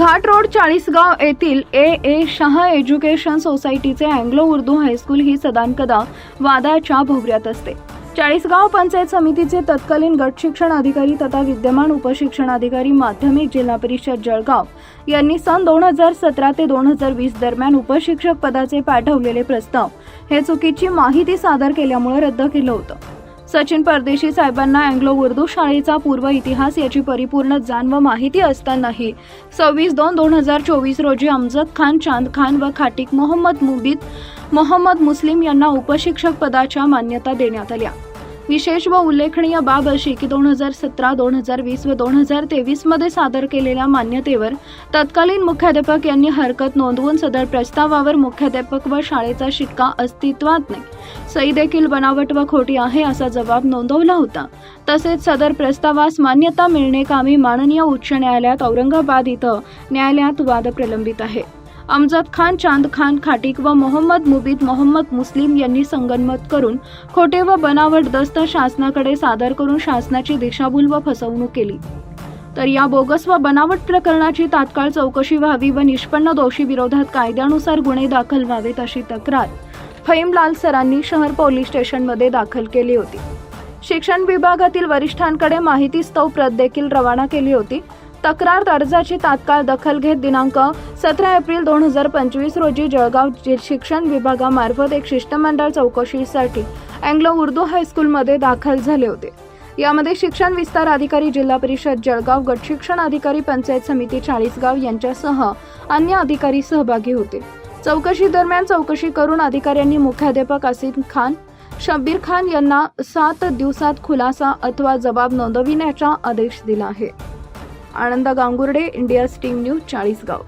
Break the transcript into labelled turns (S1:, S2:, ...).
S1: घाट road Chalisgaon येथील A. A. Shah education सोसायटीचे Anglo Urdu high school ही सदानकदा वादाच्या भोवऱ्यात असते. चाळीसगाव पंचायत समितीचे तत्कालीन गट शिक्षण अधिकारी तथा विद्यमान उपशिक्षणाधिकारी माध्यमिक जिल्हा परिषद जळगाव यांनी सन दोन हजार सतरा ते दोन हजार वीस दरम्यान उपशिक्षक पदाचे पाठवलेले प्रस्ताव हे चुकीची माहिती सादर केल्यामुळे रद्द केलं होतं. सचिन परदेशी साहेबांना अँग्लो उर्दू शाळेचा पूर्व इतिहास याची परिपूर्ण जाण व माहिती असतानाही सव्वीस दोन दोन हजार चोवीस रोजी अमजद खान चांद खान व खाटिक मोहम्मद मुबीद मोहम्मद मुस्लिम यांना उपशिक्षक पदाच्या मान्यता देण्यात आल्या. विशेष व उल्लेखनीय बाब अशी की दोन हजार सतरा दोन हजार वीस व दोन हजार तेवीसमध्ये सादर केलेल्या मान्यतेवर तत्कालीन मुख्याध्यापक यांनी हरकत नोंदवून सदर प्रस्तावावर मुख्याध्यापक व शाळेचा शिक्का अस्तित्वात नाही. सही देखील बनावट व खोटी आहे असा जबाब नोंदवला होता. तसेच सदर प्रस्तावास मान्यता मिळणे कामी माननीय उच्च न्यायालयात औरंगाबाद इथं न्यायालयात वाद प्रलंबित आहे. अमजद खान चांद खान खाटिक व मोहम्मद मुबीद मोहम्मद मुस्लिम यांनी संगनमत करून खोटे व बनावट दस्त शासनाकडे सादर करून शासनाची दिशाभूल व फसवणूक केली. तर या बोगस व बनावट प्रकरणाची तात्काळ चौकशी व्हावी व निष्पन्न दोषी विरोधात कायद्यानुसार गुन्हे दाखल व्हावेत अशी तक्रार फहीमलाल सरांनी शहर पोलीस स्टेशनमध्ये दाखल केली होती. शिक्षण विभागातील वरिष्ठांकडे माहिती स्तव प्रत देखील रवाना केली होती. तक्रार अर्जाची तात्काळ दखल घेत दिनांक सतरा एप्रिल दोन हजार पंचवीस रोजी जळगाव जि- शिक्षण विभागामार्फत एक शिष्टमंडळ चौकशीसाठी अँग्लो उर्दू हायस्कूलमध्ये दाखल झाले होते. यामध्ये शिक्षण विस्तार अधिकारी जिल्हा परिषद जळगाव गट शिक्षण अधिकारी पंचायत समिती चाळीसगाव यांच्यासह अन्य अधिकारी सहभागी होते. चौकशी दरम्यान चौकशी करून अधिकाऱ्यांनी मुख्याध्यापक आसिफ खान शब्बीर खान यांना सात दिवसात खुलासा अथवा जबाब नोंदविण्याचा आदेश दिला आहे. Ananda Gangurde India's team news Chalisgaon.